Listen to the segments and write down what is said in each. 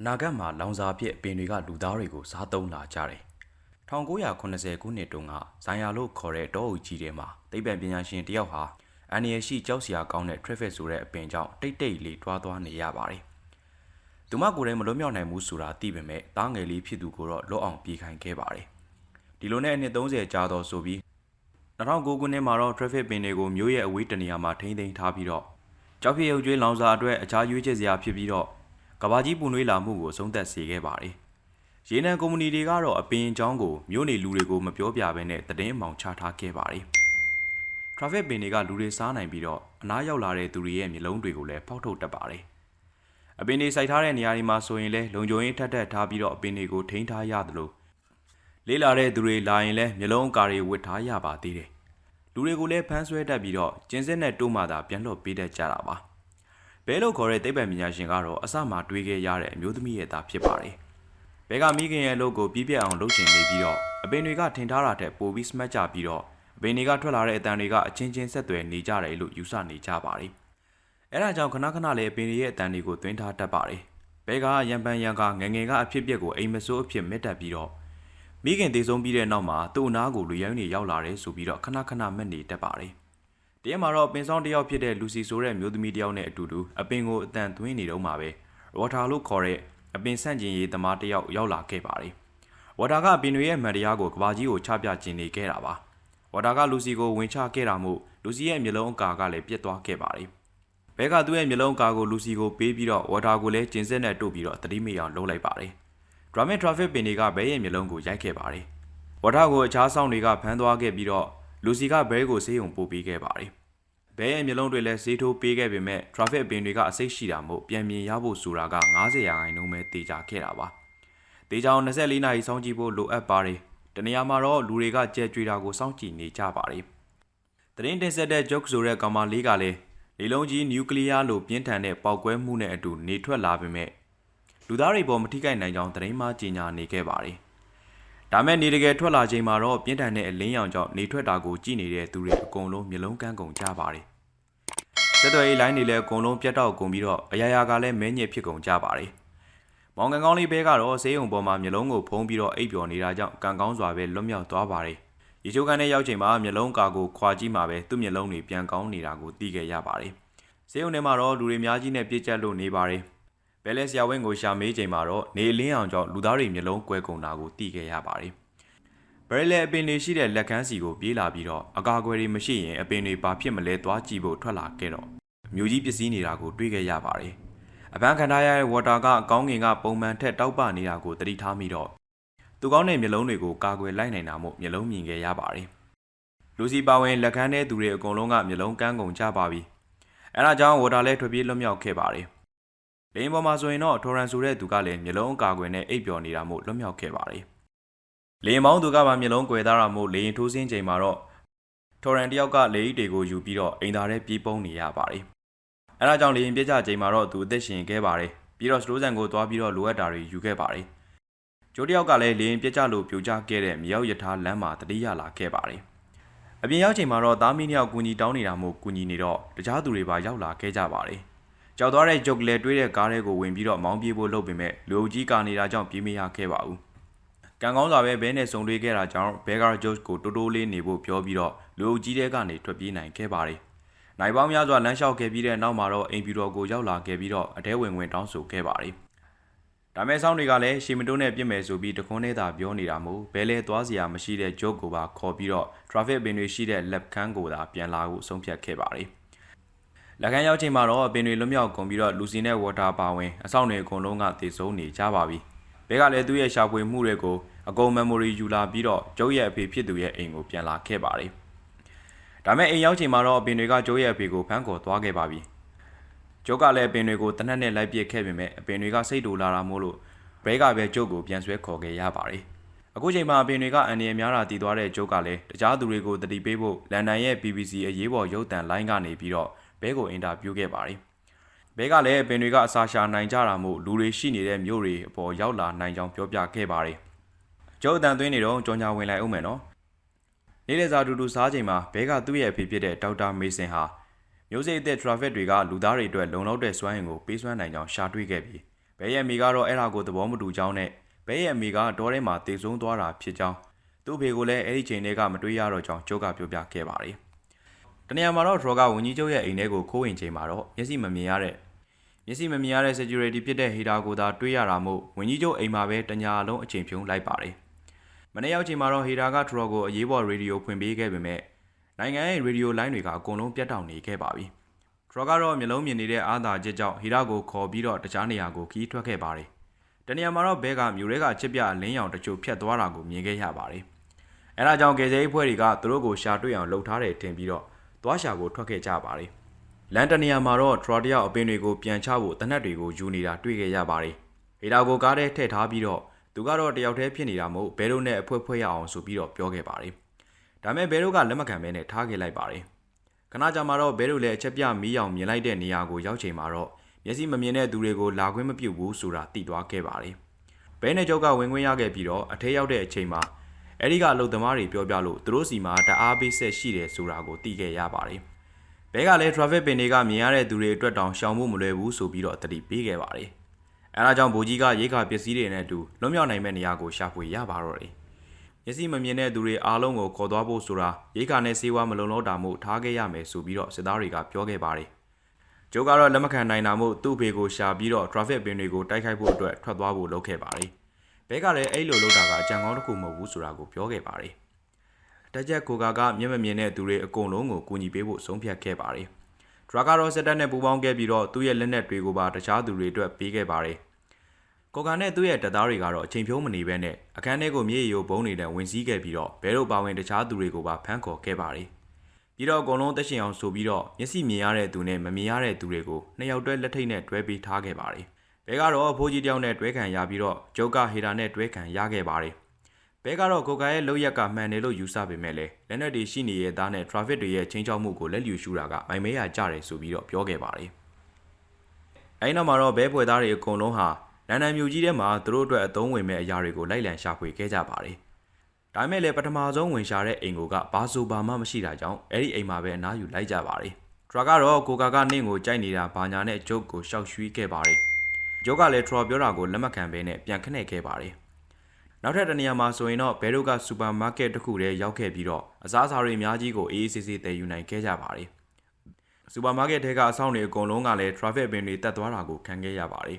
အနာဂတ်မှာလောင်စာအဖြစ်အပင်တွေကလူသားတွေကိုစားသုံးလာကြတယ်1980ခုနှစ်တုန်းကဇိုင်ယာလို့ခေါ်တဲ့တောအုပ်ကြီးထဲမှာသိပ္ပံပညာရှင်တယောက်ဟာအန်ရရှိကြောက်စရာကောင်းတဲ့ traffic ဆိုတဲ့အပင်ကြောင့်တိတ်တိတ်လေးတွားသွားနေရပါတယ်။သူမကိုယ်တိုင်မလွတ်မြောက်နိုင်ဘူးဆိုတာသိပေမဲ့တားငယ်လေးဖြစ်သူကိုတော့လွတ်အောင်ပြေးခိုင်းခဲ့ပါတယ်။ဒီလိုနဲ့အနှစ်30ကြာတော့ဆိုပြီး2009ခုနှစ်မှာတော့ traffic ပင်တွေကိုမြို့ရဲ့အဝေးတနေရာမှာထိန်းသိမ်းထားပြီးတော့ကြောက်ဖြည့်ရုပ်ကျွေးလောင်စာအတွက်အခြားရွေးချယ်စရာဖြစ်ပြီးတော့ ကဘာကြီးပူနွေးလာမှုကိုအဆုံးသတ်စေခဲ့ပါတယ်။ရေနံကုမ္ပဏီတွေကတော့အပင်အကြောင်းကိုမြို့နေလူတွေကိုမပြောပြဘဲနဲ့တည်င်းမောင်ချထားခဲ့ပါတယ်။ traffic ပင်တွေကလူတွေစားနိုင်ပြီးတော့အနားရောက်လာတဲ့သူတွေရဲ့မျက်လုံးတွေကိုလည်းဖောက်ထုတ်တတ်ပါတယ်။အပင်တွေစိုက်ထားတဲ့နေရာတွေမှာဆိုရင်လည်းလုံခြုံရေးထက်ထက်ထားပြီးတော့အပင်တွေကိုထိန်းထားရသလိုလေးလာတဲ့သူတွေလာရင်လည်းမျက်လုံးအကာတွေဝတ်ထားရပါသေးတယ်။လူတွေကိုလည်းဖမ်းဆွဲတတ်ပြီးတော့ကျင်းစစ်နဲ့တိုးမှသာပြန်လွှတ်ပေးတတ်ကြတာပါ။ ဘဲလို့ခေါ်တဲ့သိပ္ပံပညာရှင်ကတော့အစမှတွေးခဲ့ရတဲ့အမျိုးသမီးရဲ့သားဖြစ်ပါတယ်။ဘဲကမိခင်ရဲ့အလုပ်ကိုပြည့်ပြည့်အောင်လုပ်ချင်နေပြီးတော့အပင်တွေကထင်ထားတာထက်ပိုပြီးစမတ်ကြပြီးတော့အပင်တွေကထွက်လာတဲ့အတန်တွေကအချင်းချင်းဆက်သွယ်နေကြတယ်လို့ယူဆနေကြပါတယ်။အဲဒါကြောင့်ခဏခဏလေးအပင်တွေရဲ့အတန်တွေကိုသွင်းထားတတ်ပါတယ်။ဘဲကရံပန်ရံကငငယ်ကအဖြစ်ပြက်ကိုအိမ်မဆိုးအဖြစ်မက်တက်ပြီးတော့မိခင်တည်ဆုံးပြီးတဲ့နောက်မှာသူ့အနာကိုလူရိုင်းတွေရောက်လာတယ်ဆိုပြီးတော့ခဏခဏမက်နေတတ်ပါတယ်။ တရက်မှာတော့ပင်ဆောင်တစ်ယောက်ဖြစ်တဲ့လူစီဆိုတဲ့မျိုးသမီးတစ်ယောက်နဲ့အတူတူအပင်ကိုအတန်သွင်းနေတော့မှာပဲ။ဝါတာလို့ခေါ်တဲ့အပင်ဆန့်ကျင်ရေးသမားတစ်ယောက်ရောက်လာခဲ့ပါတယ်။ဝါတာကအပင်တွေရဲ့မှန်တရားကိုကဘာကြီးကိုချပြကျင်နေခဲ့တာပါ။ဝါတာကလူစီကိုဝင်ချခဲ့တာမို့လူစီရဲ့မျိုးလုံးအကာကလည်းပြတ်သွားခဲ့ပါတယ်။ဘဲကသူ့ရဲ့မျိုးလုံးအကာကိုလူစီကိုပေးပြီးတော့ဝါတာကိုလည်းကျင်စက်နဲ့တို့ပြီးတော့တတိမိအောင်လုပ်လိုက်ပါတယ်။ Drum Traffic ပင်တွေကဘဲရဲ့မျိုးလုံးကိုရိုက်ခဲ့ပါတယ်။ဝါတာကိုအခြားဆောင်တွေကဖမ်းသွားခဲ့ပြီးတော့ လူစီကဘဲကိုဆေးရုံပို့ပေးခဲ့ပါတယ်။ဘဲရဲ့မျိုးလုံးတွေလည်းဈေးထိုးပေးခဲ့ပေမဲ့ traffic ပင်တွေကအစိတ်ရှိတာမို့ပြန်မြင်ရဖို့ဆိုတာက90ရာခိုင်နှုန်းပဲတေချာခဲ့တာပါ။တေချာအောင်24နာရီစောင့်ကြည့်ဖို့လိုအပ်ပါတယ်။တနေရာမှာတော့လူတွေကကြဲကြွေတာကိုစောင့်ကြည့်နေကြပါတယ်။တရင်တင်ဆက်တဲ့ joke ဆိုတဲ့ကောင်မလေးကလည်းလေလုံးကြီးနျူကလ িয়ার လိုပြင်းထန်တဲ့ပေါက်ကွဲမှုနဲ့အတူနေထွက်လာပေမဲ့လူသားတွေပေါ်မထိခိုက်နိုင်ကြောင်းသတင်းမှကြေညာနေခဲ့ပါတယ်။ ဒါမဲ့နေတကယ်ထွက်လာချိန်မှာတော့ပြင်းထန်တဲ့အလင်းရောင်ကြောင့်နေထွက်တာကိုကြည့်နေတဲ့သူတွေအကုန်လုံးမျက်လုံးကန်းကုန်ကြပါတယ်။ဆက်သွယ်ရေးလိုင်းတွေလည်းအကုန်လုံးပြတ်တောက်ကုန်ပြီးတော့အရာရာကလည်းမဲညစ်ဖြစ်ကုန်ကြပါတယ်။မောင်ကန်ကောင်းလေးဘဲကတော့ဆေးရုံပေါ်မှာမျက်လုံးကိုဖုံးပြီးတော့အိပ်ပျော်နေတာကြောင့်ကံကောင်းစွာပဲလွတ်မြောက်သွားပါတယ်။ရေချိုးကန်နဲ့ရောက်ချိန်မှာမျက်လုံးကာကိုခွာကြည့်မှာပဲသူ့မျက်လုံးတွေပြန်ကောင်းနေတာကိုသိခဲ့ရပါတယ်။ဆေးရုံထဲမှာတော့လူတွေအများကြီးနဲ့ပြည့်ကျက်လို့နေပါတယ်။ ဘဲလဲဆရာဝင်းကိုရှာမေးချိန်မှာတော့နေအလင်းအောင်ကြောင့်လူသားတွေမျက်လုံးကွဲကုန်တာကိုသိခဲ့ရပါတယ်။ဘရဲလဲအပင်တွေရှိတဲ့လက်ကန်းစီကိုပြေးလာပြီးတော့အကာအကွယ်တွေမရှိရင်အပင်တွေဘာဖြစ်မလဲသွားကြည့်ဖို့ထွက်လာခဲ့တော့မြို့ကြီးပစ္စည်းနေတာကိုတွေ့ခဲ့ရပါတယ်။အပန်းခံထားရတဲ့ဝါတာကအကောင်းငင်ကပုံမှန်ထက်တောက်ပနေတာကိုသတိထားမိတော့သူကောင်းတဲ့မျက်လုံးတွေကိုကာကွယ်လိုက်နိုင်တာမို့မျက်လုံးမြင်ခဲ့ရပါတယ်။လူစီပါဝင်လက်ကန်းတဲ့သူတွေအကုန်လုံးကမျက်လုံးကန်းကုန်ကြပါပြီ။အဲဒါကြောင့်ဝါတာလည်းထွက်ပြေးလွတ်မြောက်ခဲ့ပါတယ်။ လိန်ပေါ်မှာဆိုရင်တော့ထော်ရန်ဆိုတဲ့သူကလည်းမျက်လုံးကာကွယ်နဲ့အိပ်ပျော်နေတာမို့လွတ်မြောက်ခဲ့ပါတယ်။လေမောင်းသူကပါမျက်လုံးကွယ်သားတာမို့လေရင်ထိုးစင်းချိန်မှာတော့ထော်ရန်တယောက်ကလေအိတ်တွေကိုယူပြီးတော့အိမ်သားထဲပြေးပုန်းနေရပါတယ်။အဲဒါကြောင့်လေရင်ပြစ်ကြချိန်မှာတော့သူအသက်ရှင်ခဲ့ပါတယ်။ပြီးတော့စတိုးဆန်ကိုသွားပြီးတော့လိုအပ်တာတွေယူခဲ့ပါတယ်။ကျိုးတယောက်ကလည်းလေရင်ပြစ်ကြလို့ပြိုကျခဲ့တဲ့မြောက်ယထာလမ်းမှာတတိယလာခဲ့ပါတယ်။အပြင်ရောက်ချိန်မှာတော့သားမင်းတယောက်ကူညီတောင်းနေတာမို့ကူညီနေတော့တခြားသူတွေပါရောက်လာခဲ့ကြပါတယ်။ ကြောက်သွားတဲ့ဂျုတ်လေတွေးတဲ့ကားတွေကိုဝင်ပြီးတော့မောင်းပြေးဖို့လုပ်ပေမဲ့လူအုပ်ကြီးကာနေတာကြောင့်ပြေးမရခဲ့ပါဘူး။ကံကောင်းစွာပဲဘဲနဲ့ဆုံတွေ့ခဲ့တာကြောင့်ဘဲဂါဂျုတ်ကိုတိုးတိုးလေးနေဖို့ပြောပြီးတော့လူအုပ်ကြီးတဲကနေထွက်ပြေးနိုင်ခဲ့ပါတယ်။နိုင်ပေါင်းများစွာလမ်းလျှောက်ခဲ့ပြီးတဲ့နောက်မှာတော့အိမ်ပြူတော်ကိုရောက်လာခဲ့ပြီးတော့အတဲဝင်ဝင်တောင်းဆိုခဲ့ပါတယ်။ဒါမဲ့ဆောင်တွေကလည်းရှီမတိုးနဲ့ပြစ်မယ်ဆိုပြီးတခွန်းနဲ့သာပြောနေတာမို့ဘဲလဲသွားစရာမရှိတဲ့ဂျုတ်ကိုပါခေါ်ပြီးတော့ traffic ပင်တွေရှိတဲ့ left ခန်းကိုသာပြန်လာဖို့ဆုံးဖြတ်ခဲ့ပါတယ်။ လက်ခန်းရောက်ချိန်မှာတော့ပင်တွေလွတ်မြောက်ကုန်ပြီးတော့လူစီနဲ့ water ပါဝင်အဆောင်တွေအကုန်လုံးကတည်ဆုံးနေကြပါပြီ။ဘဲကလည်းသူ့ရဲ့ရှာဖွေမှုတွေကိုအကုန် memory ယူလာပြီးတော့ကျုပ်ရဲ့အဖေဖြစ်သူရဲ့အိမ်ကိုပြန်လာခဲ့ပါတယ်။ဒါမဲ့အိမ်ရောက်ချိန်မှာတော့ပင်တွေကကျုပ်ရဲ့အဖေကိုဖမ်းခေါ်သွားခဲ့ပါပြီ။ကျုပ်ကလည်းပင်တွေကိုတနက်နဲ့လိုက်ပစ်ခဲ့ပေမဲ့အပင်တွေကစိတ်တူလာတာမို့လို့ဘဲကပဲကျုပ်ကိုပြန်ဆွဲခေါ်ခဲ့ရပါတယ်။အခုချိန်မှာအပင်တွေကအန်ဒီရများတာတည်သွားတဲ့ကျုပ်ကလည်းတခြားသူတွေကိုတတိပေးဖို့လန်ဒန်ရဲ့ BBC အရေးပေါ်ရုပ်သံလိုင်းကနေပြီးတော့ ဘဲကိုအင်တာဗျူးခဲ့ပါတယ်။ဘဲကလည်းအပင်တွေကအစာရှာနိုင်ကြတာမို့လူတွေရှိနေတဲ့မြို့တွေအပေါ်ရောက်လာနိုင်ကြောင်းပြောပြခဲ့ပါတယ်။ကျုပ်အတန်သွင်းနေတော့ကြောင်ညာဝင်လိုက်အောင်မယ်နော်။နေ့လည်စာတူတူစားချိန်မှာဘဲကသူ့ရဲ့အဖေဖြစ်တဲ့ဒေါက်တာမေဆင်ဟာမျိုးစိတ်အသက် traffic တွေကလူသားတွေအတွက်လုံလောက်တဲ့စွမ်းအင်ကိုပေးစွမ်းနိုင်ကြောင်းရှာတွေ့ခဲ့ပြီးဘဘဲရဲ့မိကတော့အဲ့ဒါကိုသဘောမတူကြောင်းနဲ့ဘဲရဲ့မိကတောထဲမှာတေဆုံးသွားတာဖြစ်ကြောင်းသူ့ဖေကိုလည်းအဲ့ဒီချိန်တွေကမတွေးရတော့ကြောင်းကျုပ်ကပြောပြခဲ့ပါတယ်။ တနေရာမှာတော့ဒရော့ကဝင်းကြီးကျုပ်ရဲ့အိမ်ထဲကိုခိုးဝင်ချိန်မှာတော့မျက်စိမမြင်ရတဲ့မျက်စိမမြင်ရတဲ့ security ဖြစ်တဲ့ဟီတာကိုသာတွေးရတာမို့ဝင်းကြီးကျုပ်အိမ်မှာပဲတညာလုံးအချိန်ဖြုံးလိုက်ပါတယ်။မနေ့ရောက်ချိန်မှာတော့ဟီတာကဒရော့ကိုအရေးပေါ်ရေဒီယိုဖွင့်ပေးခဲ့ပေမဲ့နိုင်ငံရဲ့ရေဒီယိုလိုင်းတွေကအကုန်လုံးပြတ်တောက်နေခဲ့ပါပြီ။ထရကတော့မျိုးလုံးမြင်နေတဲ့အာသာချက်ကြောင့်ဟီရာကိုခေါ်ပြီးတော့တခြားနေရာကိုခီးထွက်ခဲ့ပါတယ်။တနေရာမှာတော့ဘဲကမြို့ရဲကချစ်ပြလင်းရောင်တချို့ဖြတ်သွားတာကိုမြင်ခဲ့ရပါတယ်။အဲဒါကြောင့်ကေဂျေးဖွဲ့တွေကသူတို့ကိုရှာတွေ့အောင်လှုပ်ထားတယ်ထင်ပြီးတော့ သွားရှာကိုထွက်ခဲ့ကြပါတယ်။လန်တနေရာမှာတော့ထရတယောက်အပင်တွေကိုပြန်ချဖို့တနက်တွေကိုယူနေတာတွေ့ခဲ့ရပါတယ်။ဟီရာကိုကားထဲထည့်ထားပြီးတော့သူကတော့တယောက်တည်းဖြစ်နေတာမို့ဘဲတို့နဲ့အဖွဲဖွဲရအောင်ဆိုပြီးတော့ပြောခဲ့ပါတယ်။ဒါမဲ့ဘဲတို့ကလက်မခံဘဲနဲ့ထားခဲ့လိုက်ပါတယ်။ခဏကြာမှတော့ဘဲတို့လည်းအချက်ပြမီးအောင်မြင်လိုက်တဲ့နေရာကိုရောက်ချိန်မှာတော့မျက်စိမမြင်တဲ့သူတွေကိုလာခွင့်မပြုဘူးဆိုတာသိသွားခဲ့ပါတယ်။ဘဲနဲ့ကျုပ်ကဝင်ခွင့်ရခဲ့ပြီးတော့အထက်ရောက်တဲ့အချိန်မှာ အဲ့ဒီကအလုသမားတွေပြောပြလို့သူတို့စီမှာတအားပေးဆက်ရှိတယ်ဆိုတာကိုသိခဲ့ရပါတယ်။ဘဲကလည်း traffic ပင်တွေကမြင်ရတဲ့သူတွေအတွက်တောင်ရှောင်ဖို့မလွယ်ဘူးဆိုပြီးတော့တတိပေးခဲ့ပါတယ်။အဲဒါကြောင့်ဗိုလ်ကြီးကရိတ်ခါပစ္စည်းတွေနဲ့အတူလွတ်မြောက်နိုင်မဲ့နေရာကိုရှာဖွေရပါတော့တယ်။မျက်စိမမြင်တဲ့သူတွေအားလုံးကိုခေါ်သွားဖို့ဆိုတာရိတ်ခါနဲ့စေဝါမလုံလောက်တာမို့ထားခဲ့ရမယ်ဆိုပြီးတော့စစ်သားတွေကပြောခဲ့ပါတယ်။ကျိုးကတော့လက်မခံနိုင်တာမို့သူ့ဖေကိုရှာပြီးတော့ traffic ပင်တွေကိုတိုက်ခိုက်ဖို့အတွက်ထွက်သွားဖို့လုပ်ခဲ့ပါတယ်။ ဘဲကလည်းအဲ့လိုလုပ်တာကအကြံကောင်းတစ်ခုမဟုတ်ဘူးဆိုတာကိုပြောခဲ့ပါတယ်။တက်ချက်ကိုကာကမျက်မမြင်တဲ့သူတွေအကုန်လုံးကိုကူညီပေးဖို့ဆုံးဖြတ်ခဲ့ပါတယ်။ဒရာကတော့စစ်တပ်နဲ့ပူးပေါင်းခဲ့ပြီးတော့သူ့ရဲ့လက်နက်တွေကိုပါတခြားသူတွေအတွက်ပေးခဲ့ပါတယ်။ကိုကန်နဲ့သူ့ရဲ့တပ်သားတွေကတော့အချိန်ဖြုံးမနေဘဲနဲ့အခန်းထဲကိုမြေရီယိုဘုံတွေနဲ့ဝင်စည်းခဲ့ပြီးတော့ဘဲတို့ပါဝင်တခြားသူတွေကိုပါဖမ်းခေါ်ခဲ့ပါတယ်။ပြီးတော့အကုန်လုံးတက်ရှင်အောင်ဆိုပြီးတော့မျက်စိမြင်ရတဲ့သူနဲ့မမြင်ရတဲ့သူတွေကိုနှစ်ယောက်တွဲလက်ထိတ်နဲ့တွဲပေးထားခဲ့ပါတယ်။ ဘဲကတော့ဖိုးကြီးတယောက်နဲ့တွဲခံရပြီးတော့ဂျုတ်ကဟေတာနဲ့တွဲခံရခဲ့ပါတယ်။ဘဲကတော့ကိုကန်ရဲ့လောက်ရက်ကမှန်တယ်လို့ယူဆပေမဲ့လည်းလက်နက်တွေရှိနေရဲ့သားနဲ့ traffic တွေရဲ့ချင်းချောက်မှုကိုလက်လျူရှူတာကမိုင်မဲရကြတယ်ဆိုပြီးတော့ပြောခဲ့ပါတယ်။အဲဒီနောက်မှာတော့ဘဲဖွယ်သားတွေအကုန်လုံးဟာလန်ဒန်မြို့ကြီးထဲမှာသူတို့အတွက်အသုံးဝင်မဲ့အရာတွေကိုလိုက်လံရှာဖွေခဲ့ကြပါတယ်။ဒါပေမဲ့လည်းပထမဆုံးဝင်ရှာတဲ့အိမ်ကိုကဘာဆိုဘာမှမရှိတာကြောင့်အဲ့ဒီအိမ်မှာပဲအနားယူလိုက်ကြပါတယ်။ထရာကတော့ကိုကာကနင့်ကိုကြိုက်နေတာဘာညာနဲ့ဂျုတ်ကိုရှောက်ရွှီးခဲ့ပါတယ်။ ဂျုတ်ကလည်းထရာပြောတာကိုလက်မခံဘဲနဲ့ပြန်ခနဲ့ခဲ့ပါတယ်။နောက်ထပ်တနေရာမှာဆိုရင်တော့ဘဲတို့ကစူပါမားကတ်တစ်ခုတည်းရောက်ခဲ့ပြီးတော့အစားအစာတွေအများကြီးကိုအေးအေးဆေးဆေးတည်ယူနိုင်ခဲ့ကြပါတယ်။စူပါမားကတ်ထဲကအဆောင်တွေအကုန်လုံးကလည်း traffic ပင်တွေတက်သွားတာကိုခံခဲ့ရပါတယ်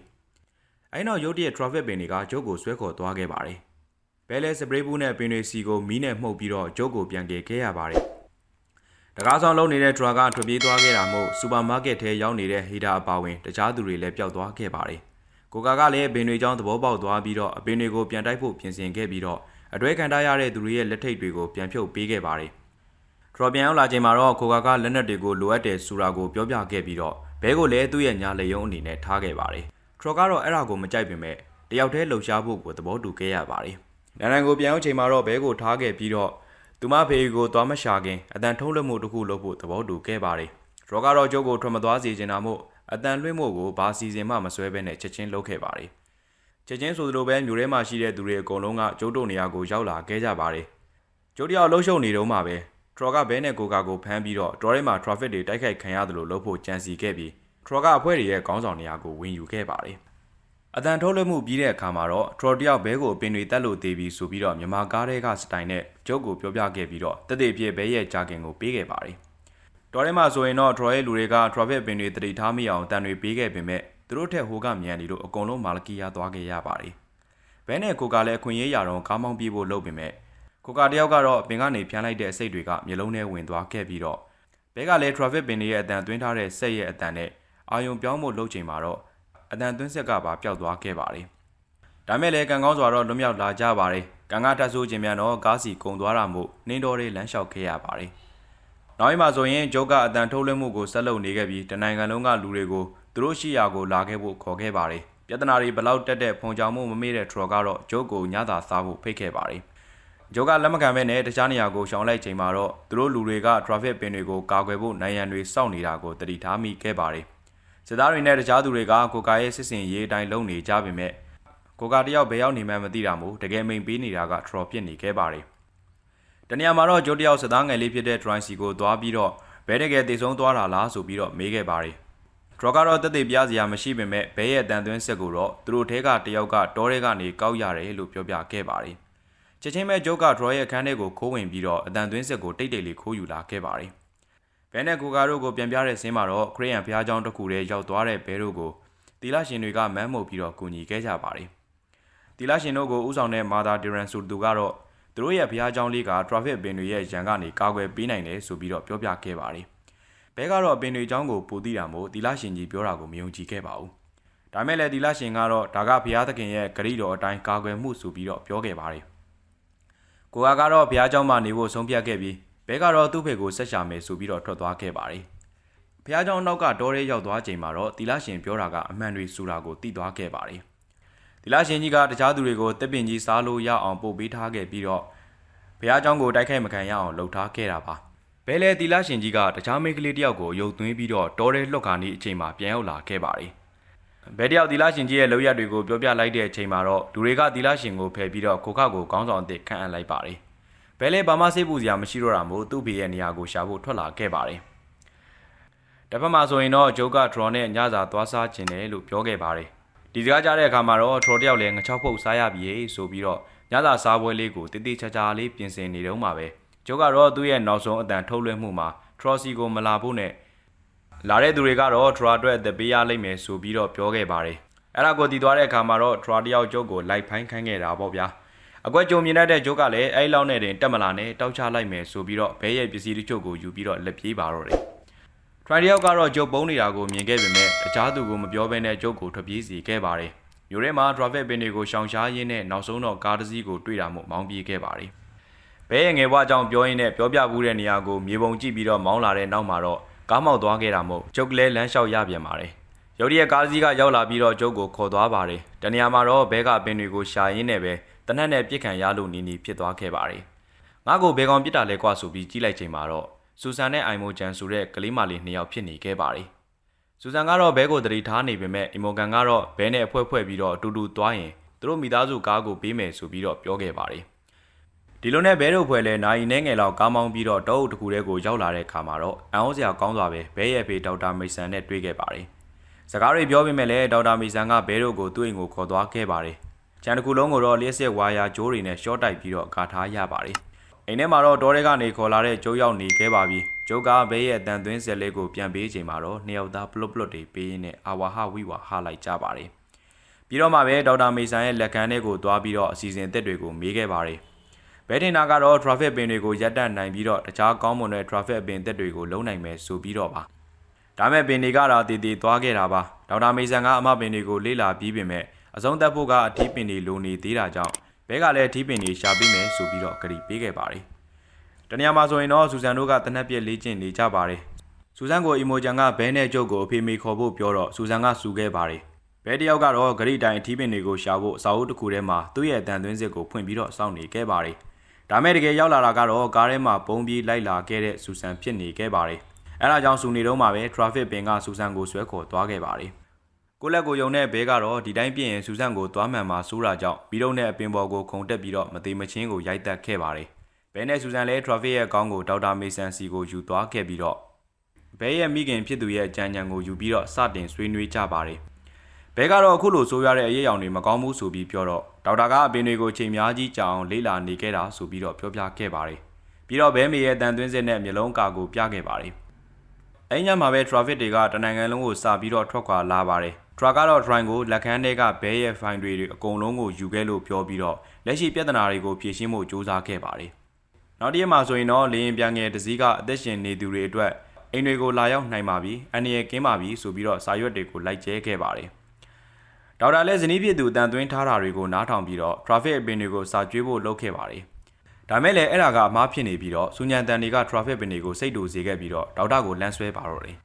။အဲ့နောက်ရုတ်တရက် traffic ပင်တွေကဂျုတ်ကိုဆွဲခေါ်သွားခဲ့ပါတယ်။ဘဲလဲစပရေးဘူးနဲ့ပင်တွေစီကိုမီးနဲ့မှုတ်ပြီးတော့ဂျုတ်ကိုပြန်ကယ်ခဲ့ရပါတယ်။တကားဆောင်လုံးနေတဲ့ truck ကထွက်ပြေးသွားခဲ့တာမို့စူပါမားကတ်ထဲရောက်နေတဲ့ဟီတာအပါဝင်တခြားသူတွေလည်းပျောက်သွားခဲ့ပါတယ်။ ကိုကာကလည်းပင်တွေကြောင်းသဘောပေါက်သွားပြီးတော့အပင်တွေကိုပြန်တိုက်ဖို့ပြင်ဆင်ခဲ့ပြီးတော့အတွဲခံထားရတဲ့သူတွေရဲ့လက်ထိတ်တွေကိုပြန်ဖြုတ်ပေးခဲ့ပါတယ်။ထရော်ပြန်ရောက်လာချိန်မှာတော့ကိုကာကလက်နက်တွေကိုလိုအပ်တယ်ဆိုတာကိုပြောပြခဲ့ပြီးတော့ဘဲကိုလည်းသူ့ရဲ့ညာလေယုံအနေနဲ့ထားခဲ့ပါတယ်။ထရော်ကတော့အဲ့ဒါကိုမကြိုက်ပေမဲ့တယောက်တည်းလှုပ်ရှားဖို့ကိုသဘောတူခဲ့ရပါတယ်။လန်ဒန်ကိုပြန်ရောက်ချိန်မှာတော့ဘဲကိုထားခဲ့ပြီးတော့သူမဖေကိုသွားမရှာခင်အတန်ထုံးလွှတ်မှုတစ်ခုလုပ်ဖို့သဘောတူခဲ့ပါတယ်။ထရော်ကတော့ကျုပ်ကိုထွက်မသွားစေချင်တာမို့ အတန်လွှင့်မှုကိုဘာစီစဉ်မှမစွဲဘဲနဲ့ချက်ချင်းလုပ်ခဲ့ပါတယ်။ချက်ချင်းဆိုသလိုပဲမြို့ထဲမှာရှိတဲ့သူတွေအကုန်လုံးကကျုပ်တို့နေရာကိုရောက်လာခဲ့ကြပါတယ်။ကျုပ်တယောက်လှုပ်ရှုပ်နေတော့မှပဲထရော်ကဘဲနဲ့ကိုကာကိုဖမ်းပြီးတော့တော်ထဲမှာ traffic တွေတိုက်ခိုက်ခံရတယ်လို့လုပ်ဖို့ကြံစီခဲ့ပြီးထရော်ကအဖွဲ့တွေရဲ့ခေါင်းဆောင်နေရာကိုဝင်ယူခဲ့ပါတယ်။အတန်ထုတ်လွှတ်မှုပြီးတဲ့အခါမှာတော့ထရော်တယောက်ဘဲကိုအပင်တွေတက်လို့သေးပြီးဆိုပြီးတော့မြန်မာကားတွေကစတိုင်နဲ့ကျုပ်ကိုပြောပြခဲ့ပြီးတော့တက်တဲ့ပြည့်ဘဲရဲ့ဂျာကင်ကိုပေးခဲ့ပါတယ်။ တော်ထဲမှာဆိုရင်တော့ထရော်ရဲ့လူတွေက traffic ပင်တွေတတိထားမိအောင်တန်တွေပေးခဲ့ပေမဲ့သူတို့ထက်ဟိုကမြန်နေလို့အကုန်လုံးမာလကီယာသွားခဲ့ရပါတယ်။ဘဲနဲ့ကိုကလည်းအခွင့်အရေးရတော့ကားမောင်းပြေးဖို့လုပ်ပေမဲ့ကိုကာတယောက်ကတော့ပင်ကနေဖျန်းလိုက်တဲ့အစိတ်တွေကမျိုးလုံးထဲဝင်သွားခဲ့ပြီးတော့ဘဲကလည်း traffic ပင်တွေရဲ့အတန်သွင်းထားတဲ့စက်ရဲ့အတန်နဲ့အာယုံပြောင်းဖို့လုပ်ချိန်မှာတော့အတန်သွင်းဆက်ကပါပျောက်သွားခဲ့ပါတယ်။ဒါမဲ့လည်းကံကောင်းစွာတော့လွတ်မြောက်လာကြပါတယ်။ကံကတက်ဆိုးခြင်းမြန်တော့ကားစီကုံသွားတာမို့နှင်းတော်တွေလမ်းလျှောက်ခဲ့ရပါတယ်။ နောက်ရင်မှာဆိုရင်ဂျုတ်ကအတန်ထုတ်လွှင့်မှုကိုဆက်လုပ်နေခဲ့ပြီးတနိုင်ငံလုံးကလူတွေကိုသူတို့ရှိရာကိုလာခဲ့ဖို့ခေါ်ခဲ့ပါတယ်။ပြဿနာတွေဘလောက်တက်တဲ့ဖုန်ကြောင်မှုမမေ့တဲ့ထရော်ကတော့ဂျုတ်ကိုညသာစားဖို့ဖိတ်ခဲ့ပါတယ်။ဂျုတ်ကလက်မခံမဲ့နဲ့တခြားနေရာကိုရှောင်လိုက်ချိန်မှာတော့သူတို့လူတွေက traffic ပင်တွေကိုကာကွယ်ဖို့နိုင်ရန်တွေစောင့်နေတာကိုတတိထားမိခဲ့ပါတယ်။စစ်သားတွေနဲ့တခြားသူတွေကကိုကာရဲ့စစ်စင်ရေးအတိုင်းလုပ်နေကြပေမဲ့ကိုကာတယောက်ဘယ်ရောက်နေမှန်းမသိတာမို့တကယ်မိန်ပေးနေတာကထရော်ပြစ်နေခဲ့ပါတယ်။ တနေရာမှာတော့ဂျုတ်တယောက်စစ်သားငယ်လေးဖြစ်တဲ့ Dry စီကိုသွားပြီးတော့ဘဲတကယ်တည်ဆုံးသွားတာလားဆိုပြီးတော့မေးခဲ့ပါတယ်။ထရကတော့တက်သေးပြစရာမရှိပေမဲ့ဘဲရဲ့တန်သွင်းဆက်ကိုတော့သူတို့ထဲကတယောက်ကတောထဲကနေကောက်ရတယ်လို့ပြောပြခဲ့ပါတယ်။ချက်ချင်းပဲဂျုတ်ကဒရောရဲ့ခန်းထဲကိုခိုးဝင်ပြီးတော့အတန်သွင်းဆက်ကိုတိတ်တိတ်လေးခိုးယူလာခဲ့ပါတယ်။ဘဲနဲ့ကိုကာတို့ကိုပြန်ပြတဲ့ဆင်းမှာတော့ခရိယန်ဘုရားကျောင်းတစ်ခုထဲရောက်သွားတဲ့ဘဲတို့ကိုတီလာရှင်တွေကမန်းမှုတ်ပြီးတော့ကူညီခဲ့ကြပါတယ်။တီလာရှင်တို့ကိုဥဆောင်တဲ့မာသာဒီရန်ဆိုသူကတော့ သူတို့ရဲ့ဘုရားကျောင်းလေးက traffic ပင်တွေရဲ့ရန်ကနေကာကွယ်ပေးနိုင်တယ်ဆိုပြီးတော့ပြောပြခဲ့ပါတယ်။ဘဲကတော့ပင်တွေကျောင်းကိုပိုသိတာမို့တီလာရှင်ကြီးပြောတာကိုမယုံကြည်ခဲ့ပါဘူး။ဒါမဲ့လည်းတီလာရှင်ကတော့ဒါကဘုရားသခင်ရဲ့ဂရိတော်အတိုင်းကာကွယ်မှုဆိုပြီးတော့ပြောခဲ့ပါတယ်။ကိုကကတော့ဘုရားကျောင်းမှာနေဖို့ဆုံးဖြတ်ခဲ့ပြီးဘဲကတော့သူ့ဖေကိုဆက်ရှာမယ်ဆိုပြီးတော့ထွက်သွားခဲ့ပါတယ်။ဘုရားကျောင်းနောက်ကဒေါ်ရဲရောက်သွားချိန်မှာတော့တီလာရှင်ပြောတာကအမှန်တွေဆိုတာကိုသိသွားခဲ့ပါတယ်။ တီလာရှင်ကြီးကတခြားသူတွေကိုတက်ပင်ကြီးစားလို့ရအောင်ပို့ပေးထားခဲ့ပြီးတော့ဘုရားကျောင်းကိုတိုက်ခိုက်မခံရအောင်လှုပ်ထားခဲ့တာပါ။ဘဲလေတီလာရှင်ကြီးကတခြားမိန်းကလေးတယောက်ကိုရုပ်သွင်းပြီးတော့တောထဲလှုပ်ခါနေအချိန်မှာပြန်ရောက်လာခဲ့ပါတယ်။ဘဲတယောက်တီလာရှင်ကြီးရဲ့လောက်ရတွေကိုပြောပြလိုက်တဲ့အချိန်မှာတော့လူတွေကတီလာရှင်ကိုဖယ်ပြီးတော့ကိုခကိုကောင်းဆောင်အစ်ခန့်အပ်လိုက်ပါတယ်။ဘဲလေဘာမှစိတ်ပူစရာမရှိတော့တာမို့သူ့ဖေရဲ့နေရာကိုရှာဖို့ထွက်လာခဲ့ပါတယ်။တစ်ဖက်မှာဆိုရင်တော့ဂျိုးကဒရော်နဲ့ညစာသွားစားခြင်းတယ်လို့ပြောခဲ့ပါတယ်။ ဒီစကားကြားတဲ့အခါမှာတော့ထရော်တယောက်လည်းငချောက်ဖုတ်စားရပြီဆိုပြီးတော့ညစာစားပွဲလေးကိုတိတိကျကျလေးပြင်ဆင်နေတော့မှာပဲ။ဂျိုးကတော့သူ့ရဲ့နောက်ဆုံးအတန်ထုတ်လွှင့်မှုမှာထရော်စီကိုမလာဖို့နဲ့လာတဲ့သူတွေကတော့ထရာအတွက်အသက်ပေးရလိမ့်မယ်ဆိုပြီးတော့ပြောခဲ့ပါတယ်။အဲ့ဒါကိုတည်သွားတဲ့အခါမှာတော့ထရာတယောက်ကျုပ်ကိုလိုက်ဖိုင်းခိုင်းခဲ့တာပေါ့ဗျာ။အကွက်ကြုံမြင်တတ်တဲ့ကျုပ်ကလည်းအဲ့လောက်နဲ့တင်တက်မလာနဲ့တောက်ချလိုက်မယ်ဆိုပြီးတော့ဘဲရဲ့ပစ္စည်းတချို့ကိုယူပြီးတော့လက်ပြေးပါတော့တယ်။ ထရာတယောက်ကတော့ကျုပ်ပုံးနေတာကိုမြင်ခဲ့ပေမဲ့တခြားသူကိုမပြောဘဲနဲ့ကျုပ်ကိုထွက်ပြေးစီခဲ့ပါတယ်။မြို့ထဲမှာ traffic ပင်တွေကိုရှောင်ရှားရင်းနဲ့နောက်ဆုံးတော့ကားတစ်စီးကိုတွေ့တာမို့မောင်းပြေးခဲ့ပါတယ်။ဘဲရဲ့ငယ်ဘွားအကြောင်းပြောရင်းနဲ့ပြောပြဘူးတဲ့နေရာကိုမြေပုံကြည့်ပြီးတော့မောင်းလာတဲ့နောက်မှာတော့ကားမောက်သွားခဲ့တာမို့ကျုပ်ကလည်းလမ်းလျှောက်ရပြန်ပါတယ်။ရုတ်တရက်ကားစီးကရောက်လာပြီးတော့ကျုပ်ကိုခေါ်သွားပါတယ်။တနေရာမှာတော့ဘဲကပင်တွေကိုရှာရင်းနဲ့ပဲတနက်နဲ့ပြစ်ခံရလို့နီနီဖြစ်သွားခဲ့ပါတယ်။ငါ့ကိုဘဲကောင်ပြစ်တာလဲကွာဆိုပြီးကြီးလိုက်ချိန်မှာတော့ စူဆန်နဲ့အိုင်မိုဂျန်ဆိုတဲ့ကလေးမလေးနှစ်ယောက်ဖြစ်နေခဲ့ပါတယ်။စူဆန်ကတော့ဘဲကိုတတိထားနေပေမဲ့အီမိုကန်ကတော့ဘဲနဲ့အဖွဲဖွဲပြီးတော့အတူတူသွားရင်သူတို့မိသားစုကားကိုပေးမယ်ဆိုပြီးတော့ပြောခဲ့ပါတယ်။ဒီလိုနဲ့ဘဲတို့ဖွဲ့လဲနိုင်နေငယ်လောက်ကားမောင်းပြီးတော့တောအုပ်တစ်ခုတည်းကိုရောက်လာတဲ့ခါမှာတော့အန်ဟောစရာကောင်းစွာပဲဘဲရဲ့ဖေဒေါက်တာမိတ်ဆန်နဲ့တွေ့ခဲ့ပါတယ်။စကားတွေပြောပေမဲ့လည်းဒေါက်တာမိတ်ဆန်ကဘဲတို့ကိုသူ့အိမ်ကိုခေါ်သွားခဲ့ပါတယ်။ကျန်တစ်ခုလုံးကိုတော့လျှက်ဆက်ဝါယာကြိုးတွေနဲ့ရှော့တိုက်ပြီးတော့ကာထားရပါတယ်။ အိမ်ထဲမှာတော့တောထဲကနေခေါ်လာတဲ့ကျိုးရောက်နေခဲ့ပါပြီ။ကျိုးကဘဲရဲ့အတန်သွင်းဆက်လေးကိုပြန်ပေးချိန်မှာတော့နှစ်ယောက်သားပလွတ်ပလွတ်တွေပေးရင်းနဲ့အာဝါဟဝိဝါဟလိုက်ကြပါတယ်။ပြီးတော့မှပဲဒေါက်တာမိတ်ဆန်ရဲ့လက်ခံထဲကိုသွားပြီးတော့အစီအစဉ်အသစ်တွေကိုမေးခဲ့ပါတယ်။ဘဲတင်နာကတော့ traffic ပင်တွေကိုရပ်တန့်နိုင်ပြီးတော့တခြားကောင်းမွန်တဲ့ traffic ပင်အသစ်တွေကိုလုံးနိုင်မယ်ဆိုပြီးတော့ပါ။ဒါမဲ့ပင်တွေကတော့တည်တည်သွားခဲ့တာပါ။ဒေါက်တာမိတ်ဆန်ကအမပင်တွေကိုလေ့လာပြီးပြင်မဲ့အဆုံးသတ်ဖို့ကအထီးပင်တွေလိုနေသေးတာကြောင့် ဘဲကလည်းအထီးပင်တွေရှာပေးမယ်ဆိုပြီးတော့ကြိပေးခဲ့ပါတယ်။တနည်းမှာဆိုရင်တော့စူဇန်တို့ကတနက်ပြက်လေးကျင့်နေကြပါတယ်။စူဇန်ကိုအီမိုဂျန်ကဘဲနဲ့ကျုပ်ကိုအဖေမေခေါ်ဖို့ပြောတော့စူဇန်ကစူခဲ့ပါတယ်။ဘဲတယောက်ကတော့ဂရိတိုင်အထီးပင်တွေကိုရှာဖို့အစာအုပ်တစ်ခုထဲမှာသူ့ရဲ့အတန်သွင်းစစ်ကိုဖွင့်ပြီးတော့စောင့်နေခဲ့ပါတယ်။ဒါမဲ့တကယ်ရောက်လာတာကတော့ကားထဲမှာပုံပြီးလိုက်လာခဲ့တဲ့စူဇန်ဖြစ်နေခဲ့ပါတယ်။အဲဒါကြောင့်စူနေတော့မှပဲ traffic ပင်ကစူဇန်ကိုဆွဲခေါ်သွားခဲ့ပါတယ်။ ကိုလက်ကိုယုံတဲ့ဘဲကတော့ဒီတိုင်းပြင်ရင်စူဇန်ကိုသွားမှန်မှာစိုးတာကြောင့်ပြီးတော့နဲ့အပင်ပေါ်ကိုခုန်တက်ပြီးတော့မသေးမချင်းကိုရိုက်တက်ခဲ့ပါတယ်။ဘဲနဲ့စူဇန်လည်း traffic ရဲ့အကောင်းကိုဒေါက်တာမေဆန်စီကိုယူသွားခဲ့ပြီးတော့ဘဲရဲ့မိခင်ဖြစ်သူရဲ့အကြံဉာဏ်ကိုယူပြီးတော့စတင်ဆွေးနွေးကြပါတယ်။ဘဲကတော့အခုလိုဆိုရတဲ့အရေးအယောင်တွေမကောင်းဘူးဆိုပြီးပြောတော့ဒေါက်တာကအပင်တွေကိုချိန်များကြီးကြာအောင်လေးလာနေခဲ့တာဆိုပြီးတော့ပြောပြခဲ့ပါတယ်။ပြီးတော့ဘဲမေရဲ့တန်သွင်းစစ်နဲ့မျိုးလုံးကာကိုပြခဲ့ပါတယ်။အဲ့ညမှာပဲ traffic တွေကတနိုင်ငံလုံးကိုစာပြီးတော့ထွက်ခွာလာပါတယ်။ truck ကတော့ train ကိုလက်ခန်းထဲကဘဲရဲ့ဖိုင်တွေအကုန်လုံးကိုယူခဲ့လို့ပြောပြီးတော့လက်ရှိပြဿနာတွေကိုဖြေရှင်းဖို့ကြိုးစားခဲ့ပါတယ်။နောက်တစ်ရက်မှာဆိုရင်တော့လေရင်ပြန်ငယ်တစည်းကအသက်ရှင်နေသူတွေအတွက်အိမ်တွေကိုလာရောက်နိုင်ပါပြီ။အန်ရယ်ကင်းပါပြီဆိုပြီးတော့စာရွက်တွေကိုလိုက်ကျဲခဲ့ပါတယ်။ဒေါက်တာလည်းဇနီးဖြစ်သူအတန်သွင်းထားတာတွေကိုနားထောင်ပြီးတော့ traffic အပင်တွေကိုစာကျွေးဖို့လုပ်ခဲ့ပါတယ်။ဒါမဲ့လည်းအဲ့ဒါကအမားဖြစ်နေပြီးတော့စူညံတန်တွေက traffic ပင်တွေကိုစိတ်တူစေခဲ့ပြီးတော့ဒေါက်တာကိုလမ်းဆွဲပါတော့တယ်။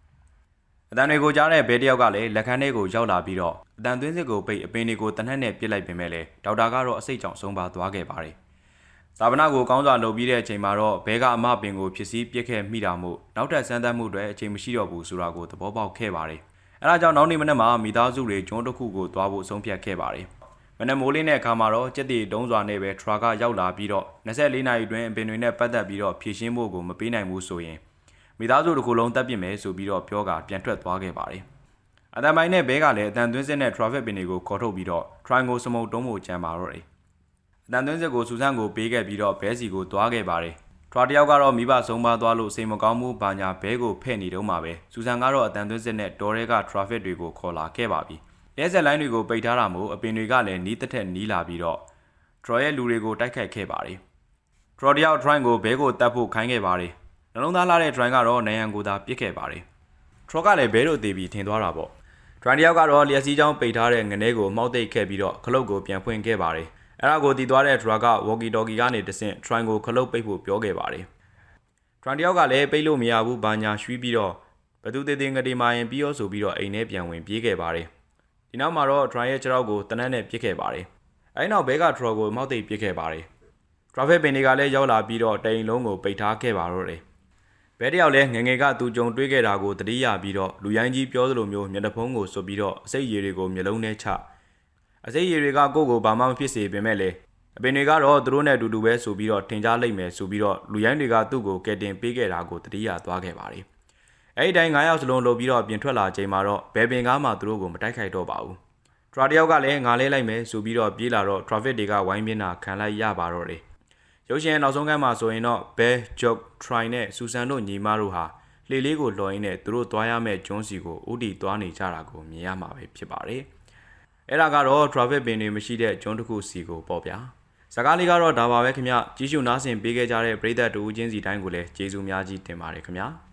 အတန်တွေကိုကြားတဲ့ဘဲတယောက်ကလည်းလက်ခန်းထဲကိုရောက်လာပြီးတော့အတန်သွင်းစစ်ကိုပိတ်အပင်တွေကိုတနက်နဲ့ပြစ်လိုက်ပင်မဲ့လေဒေါက်တာကတော့အစိတ်ကြောင့်ဆုံးပါသွားခဲ့ပါတယ်။သာဗနာကိုကောင်းစွာလုပ်ပြီးတဲ့အချိန်မှာတော့ဘဲကအမပင်ကိုဖြစ်စည်းပြစ်ခဲ့မိတာမို့နောက်ထပ်စမ်းသပ်မှုတွေအချိန်မရှိတော့ဘူးဆိုတာကိုသဘောပေါက်ခဲ့ပါတယ်။အဲဒါကြောင့်နောက်နေ့မနေ့မှာမိသားစုတွေကျွန်းတစ်ခုကိုသွားဖို့ဆုံးဖြတ်ခဲ့ပါတယ်။မနက်မိုးလင်းတဲ့အခါမှာတော့ကြက်တီတုံးစွာနဲ့ပဲထရာကရောက်လာပြီးတော့24နာရီအတွင်းအပင်တွေနဲ့ပတ်သက်ပြီးတော့ဖြည့်ရှင်းဖို့ကိုမပေးနိုင်ဘူးဆိုရင် မိသားစုတစ်ခုလုံးတက်ပြစ်မယ်ဆိုပြီးတော့ပြောကပြန်ထွက်သွားခဲ့ပါတယ်အတန်ပိုင်းနဲ့ဘဲကလည်းအတန်သွင်းစစ်နဲ့ traffic ပင်တွေကိုခေါ်ထုတ်ပြီးတော့ try ကိုစမုံတုံးဖို့ကြံပါတော့တယ်အတန်သွင်းစစ်ကိုစူဆန်ကိုပေးခဲ့ပြီးတော့ဘဲစီကိုသွားခဲ့ပါတယ်ထရာတယောက်ကတော့မိဘဆုံးပါသွားလို့စိတ်မကောင်းမှုဘာညာဘဲကိုဖဲ့နေတော့မှာပဲစူဆန်ကတော့အတန်သွင်းစစ်နဲ့တော်ရဲက traffic တွေကိုခေါ်လာခဲ့ပါပြီရဲဆက်လိုင်းတွေကိုပိတ်ထားတာမို့အပင်တွေကလည်းနီးတစ်ထက်နီးလာပြီးတော့ draw ရဲ့လူတွေကိုတိုက်ခတ်ခဲ့ပါတယ် draw တယောက် draw ကိုဘဲကိုတတ်ဖို့ခိုင်းခဲ့ပါတယ် နှလုံးသားလာတဲ့ draw ကတော့နိုင်ရန်ကိုသာပြစ်ခဲ့ပါတယ် draw ကလည်းဘဲတို့သေးပြီးထင်သွားတာပေါ့ draw တယောက်ကတော့လျက်စီးချောင်းပိတ်ထားတဲ့ငနဲကိုမှောက်သိပ်ခဲ့ပြီးတော့ခလုတ်ကိုပြန်ဖွင့်ခဲ့ပါတယ်အဲ့ဒါကိုတည်သွားတဲ့ draw က walkie talkie ကနေတဆင့် draw ကိုခလုတ်ပိတ်ဖို့ပြောခဲ့ပါတယ် draw တယောက်ကလည်းပိတ်လို့မရဘူးဘာညာရွှီးပြီးတော့ဘသူသေးသေးငတိမာရင်ပြီးရောဆိုပြီးတော့အိမ်ထဲပြန်ဝင်ပြေးခဲ့ပါတယ်ဒီနောက်မှာတော့ draw ရဲ့ခြေထောက်ကိုတနက်နဲ့ပြစ်ခဲ့ပါတယ်အဲ့နောက်ဘဲက draw ကိုမှောက်သိပ်ပြစ်ခဲ့ပါတယ် traffic ပင်တွေကလည်းရောက်လာပြီးတော့တိန်လုံးကိုပိတ်ထားခဲ့ပါတော့တယ်။ ဘဲတယောက်လည်းငယ်ငယ်ကသူကြုံတွေးခဲ့တာကိုသတိရပြီးတော့လူရိုင်းကြီးပြောသလိုမျိုးမျက်နှာဖုံးကိုစွပ်ပြီးတော့အစိတ်ရည်တွေကိုမျက်လုံးထဲချအစိတ်ရည်တွေကကိုယ့်ကိုဘာမှမဖြစ်စေပေမဲ့လေအပင်တွေကတော့သူတို့နဲ့အတူတူပဲဆိုပြီးတော့ထင်ရှားလိုက်မယ်ဆိုပြီးတော့လူရိုင်းတွေကသူ့ကိုကယ်တင်ပေးခဲ့တာကိုသတိရသွားခဲ့ပါတယ်။အဲ့ဒီတိုင်း9ယောက်စလုံးလှုပ်ပြီးတော့ပြင်ထွက်လာချိန်မှာတော့ဘယ်ပင်ကားမှသူတို့ကိုမတိုက်ခိုက်တော့ပါဘူး။ထရာတယောက်ကလည်းငါလဲလိုက်မယ်ဆိုပြီးတော့ပြေးလာတော့ traffic တွေကဝိုင်းပြင်းတာခံလိုက်ရပါတော့တယ်။ ရုပ်ရှင်ရဲ့နောက်ဆုံးကမ်းမှာဆိုရင်တော့ Bear, Jog, Try နဲ့ Susan တို့ညီမတို့ဟာလှေလေးကိုလော်ရင်းနဲ့သူတို့သွားရမယ့်ကျွန်းစီကိုဥတီသွားနေကြတာကိုမြင်ရမှာပဲဖြစ်ပါတယ်။အဲ့ဒါကတော့ traffic ပင်တွေမရှိတဲ့ကျွန်းတစ်ခုစီကိုပေါ့ဗျာ။စကားလေးကတော့ဒါပါပဲခင်ဗျ။ကြီးစုနားဆင်ပေးခဲ့ကြတဲ့ပရိသတ်တူချင်းစီတိုင်းကိုလည်းကျေးဇူးများကြီးတင်ပါတယ်ခင်ဗျာ။